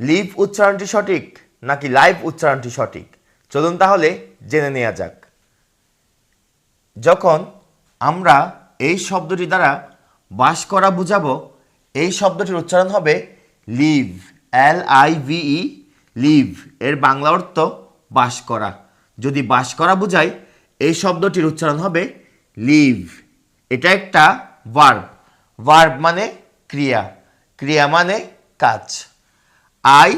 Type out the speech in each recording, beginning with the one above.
Leave উচ্চারণটি সঠিক নাকি live উচ্চারণটি সঠিক? চলুন তাহলে জেনে নেওয়া যাক। যখন আমরা এই শব্দটি দ্বারা বাস করা বুঝাবো, এই শব্দটির উচ্চারণ হবে live, L I V E live. এর বাংলা অর্থ বাস করা। যদি বাস করা বোঝায় এই শব্দটির উচ্চারণ হবে লিভ। এটা একটা ভার্ব। ভার্ব মানে ক্রিয়া। ক্রিয়া মানে কাজ। আই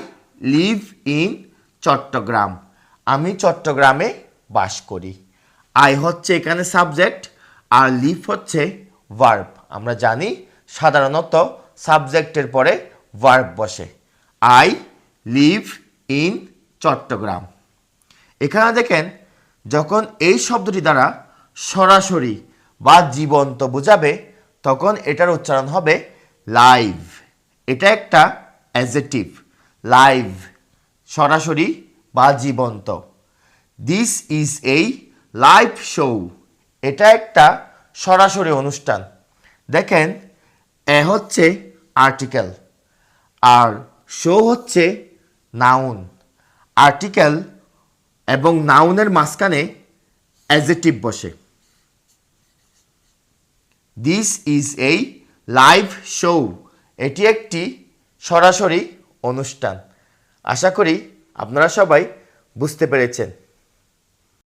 লিভ ইন চট্টগ্রাম আমি চট্টগ্রামে বাস করি। আই হচ্ছে এখানে সাবজেক্ট আর লিভ হচ্ছে ভার্ব আমরা জানি সাধারণত সাবজেক্টের পরে ভার্ব বসে। আই লিভ ইন চট্টগ্রাম এখানে দেখেন, যখন এই শব্দটি দ্বারা সরাসরি বা জীবন্ত বোঝাবে, তখন এটার উচ্চারণ হবে লাইভ এটা একটা অ্যাজেটিভ লাইভ, সরাসরি বা জীবন্ত। দিস ইজ এই লাইভ শো এটা একটা সরাসরি অনুষ্ঠান। দেখেন, এ হচ্ছে আর্টিকেল আর শো হচ্ছে নাউন আর্টিকেল এবং নাউনের মাঝখানে অ্যাজেটিভ বসে। দিস ইজ এই লাইভ শো এটি একটি সরাসরি অনুষ্ঠান। আশা করি আপনারা সবাই বুঝতে পেরেছেন।